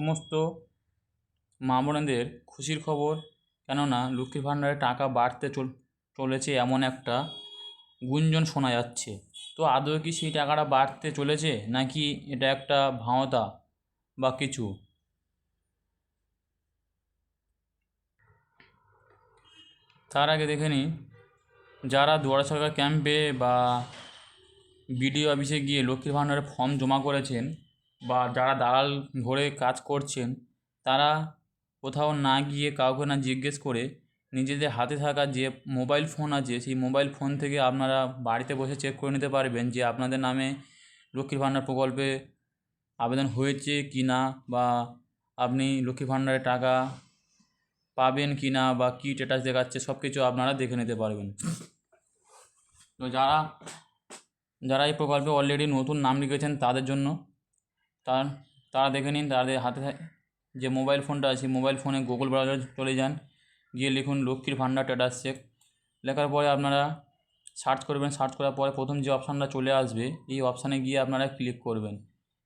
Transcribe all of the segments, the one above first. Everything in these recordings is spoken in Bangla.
সমস্ত মা বোনেদের খুশির খবর। কেননা লক্ষ্মীর ভাণ্ডারে টাকা বাড়তে চল, চলেছে এমন একটা গুঞ্জন শোনা যাচ্ছে। তো আদৌ কি সেই টাকাটা বাড়তে চলেছে নাকি এটা একটা ভাঁওতা বা কিছু? তার আগে দেখে নিই, যারা দুয়ারা সরকার ক্যাম্পে বা বিডিও অফিসে গিয়ে লক্ষ্মীর ভাণ্ডারের ফর্ম জমা করেছেন বা যারা দালাল ধরে কাজ করছেন, তারা কোথাও না গিয়ে কাউকে না জিজ্ঞেস করে নিজেদের হাতে থাকা যে মোবাইল ফোন আছে, সেই মোবাইল ফোন থেকে আপনারা বাড়িতে বসে চেক করে নিতে পারবেন যে আপনাদের নামে লক্ষ্মীর ভাণ্ডার প্রকল্পে আবেদন হয়েছে কি না বা আপনি লক্ষ্মীর ভাণ্ডারের টাকা পাবেন কি না বা কী স্ট্যাটাস দেখাচ্ছে সব কিছু আপনারা দেখে নিতে পারবেন। তো যারা যারা এই প্রকল্পে অলরেডি নতুন নাম লিখেছেন তাদের জন্য তার, তারা দেখে নিন, তাদের হাতে যে মোবাইল ফোনটা আছে মোবাইল ফোনে গুগল ব্রাউজারে চলে যান, গিয়ে লিখুন লক্ষ্মীর ভাণ্ডার স্ট্যাটাস চেক লেখার পরে আপনারা সার্চ করবেন সার্চ করার পরে প্রথম যে অপশানটা চলে আসবে, এই অপশানে গিয়ে আপনারা ক্লিক করবেন।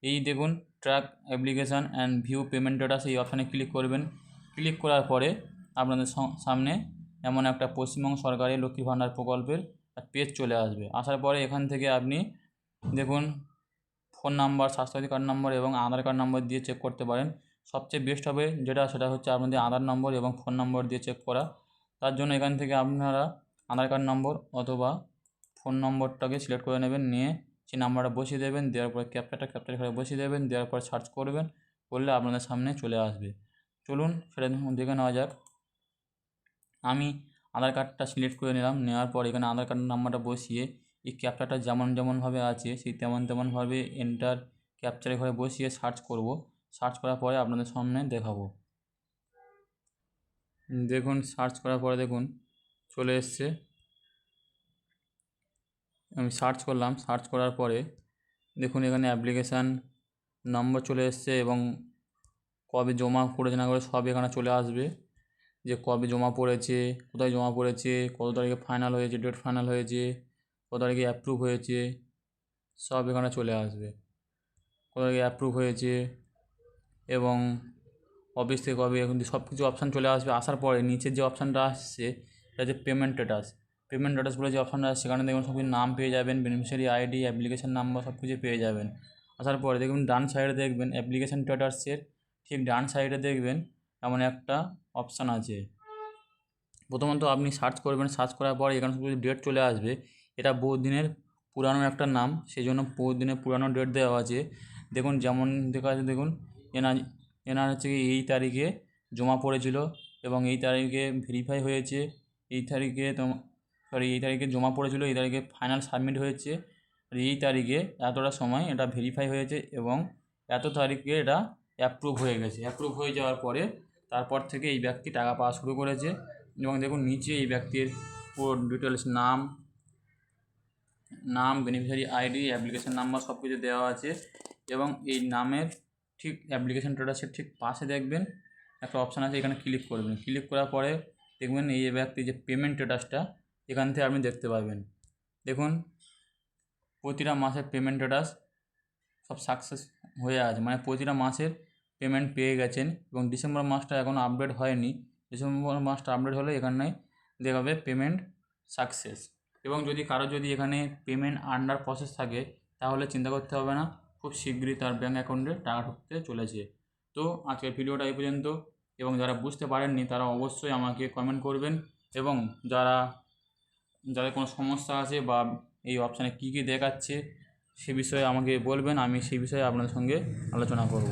এই দেখুন track application and view payment status এই অপশানে ক্লিক করবেন। ক্লিক করার পরে আপনাদের সামনে এমন একটা পশ্চিমবঙ্গ সরকারের লক্ষ্মী ভাণ্ডার প্রকল্পের পেজ চলে আসবে। আসার পরে এখান থেকে আপনি দেখুন phone number Swasthya Sathi card number এবং আধার কার্ড নম্বর দিয়ে চেক করতে পারেন। সবচেয়ে বেস্ট হবে যেটা, সেটা হচ্ছে আপনাদের আধার নম্বর এবং ফোন নম্বর দিয়ে চেক করা। তার জন্য এখান থেকে আপনারা আধার কার্ড নম্বর অথবা ফোন নম্বরটাকে সিলেক্ট করে নেবেন, নিয়ে সেই নাম্বারটা বসিয়ে দেবেন, দেওয়ার পরে ক্যাপচারটা ক্যাপচার করে বসিয়ে দেবেন, দেওয়ার পর সার্চ করবেন, করলে আপনাদের সামনে চলে আসবে। চলুন সেটা দেখে নেওয়া যাক। আমি আধার কার্ডটা সিলেক্ট করে নিলাম, নেওয়ার পর এখানে আধার কার্ড নাম্বারটা বসিয়ে এই ক্যাপচারটা যেমন যেমনভাবে আছে, সেই তেমন তেমনভাবে এন্টার ক্যাপচারে ঘরে বসিয়ে সার্চ করব। সার্চ করার পরে আপনাদের সামনে দেখাবো। দেখুন সার্চ করার পরে দেখুন, চলে এসছে। আমি সার্চ করলাম। সার্চ করার পরে দেখুন, এখানে অ্যাপ্লিকেশান নম্বর চলে এসছে এবং কবে জমা করেছে না করে সব এখানে চলে আসবে। যে কবে জমা পড়েছে, কোথায় জমা পড়েছে, কত তারিখে ফাইনাল হয়েছে ডেট ফাইনাল হয়েছে কত তারিখে অ্যাপ্রুভ হয়েছে, সব এখানে চলে আসবে। কত তারিখে অ্যাপ্রুভ হয়েছে এবং অফিস থেকে কবে এখন সব কিছু অপশান চলে আসবে, আসার পরে নিচের যে অপশানটা আসছে সেটা হচ্ছে পেমেন্ট স্ট্যাটাস পেমেন্ট স্ট্যাটাস বলে যে অপশানটা আসছে সেখানে দেখুন সব কিছু নাম পেয়ে যাবেন বেনিফিশিয়ারি আইডি অ্যাপ্লিকেশান নাম্বার সব কিছু পেয়ে যাবেন। আসার পরে দেখুন ডান সাইডে দেখবেন অ্যাপ্লিকেশন স্ট্যাটাসের ঠিক ডান সাইডে দেখবেন এমন একটা অপশান আছে। প্রথমত আপনি সার্চ করবেন সার্চ করার পর এখানে সব কিছু ডেট চলে আসবে। এটা বহু দিনের পুরানো একটা নাম সেই জন্য বহু দিনের পুরানো ডেট দেওয়া আছে। দেখুন, যেমন দেখা আছে, দেখুন এনার এনার হচ্ছে কি, এই তারিখে জমা পড়েছিল এবং এই তারিখে ভেরিফাই হয়েছে, এই তারিখে তো সরি এই তারিখে জমা পড়েছিল, এই তারিখে ফাইনাল সাবমিট হয়েছে, আর এই তারিখে এতটা সময় এটা ভেরিফাই হয়েছে এবং এত তারিখে এটা অ্যাপ্রুভ হয়ে গেছে। অ্যাপ্রুভ হয়ে যাওয়ার পরে তারপর থেকে এই ব্যক্তি টাকা পাওয়া শুরু করেছে এবং দেখুন, নিচে এই ব্যক্তির পুরো ডিটেলস নাম নাম বেনিফিশিয়ারি আইডি অ্যাপ্লিকেশন নাম্বার সব কিছু দেওয়া আছে এবং এই নামের ঠিক অ্যাপ্লিকেশন স্ট্যাটাসের ঠিক পাশে দেখবেন। একটা অপশান আছে, এখানে ক্লিক করবেন। ক্লিক করার পরে দেখবেন এই ব্যক্তি যে পেমেন্ট স্ট্যাটাসটা এখান থেকে আপনি দেখতে পাবেন। দেখুন, প্রতিটা মাসের পেমেন্ট স্ট্যাটাস সব সাকসেস হয়ে আছে। মানে প্রতিটা মাসের পেমেন্ট পেয়ে গেছেন এবং ডিসেম্বর মাসটা এখনও আপডেট হয়নি। ডিসেম্বর মাসটা আপডেট হলে এখানে দেখাবে পেমেন্ট সাকসেস এবং যদি কারও যদি এখানে পেমেন্ট আন্ডার প্রসেস থাকে, তাহলে চিন্তা করতে হবে না, খুব শীঘ্রই তার ব্যাঙ্ক অ্যাকাউন্টে টাকা ঢুকতে চলেছে। তো আজকের ভিডিওটা এই পর্যন্ত। এবং যারা বুঝতে পারেননি, তারা অবশ্যই আমাকে কমেন্ট করবেন। এবং যারা, যাদের কোনো সমস্যা আছে বা এই অপশানে কী কী দেখাচ্ছে, সে বিষয়ে আমাকে বলবেন। আমি সেই বিষয়ে আপনাদের সঙ্গে আলোচনা করব।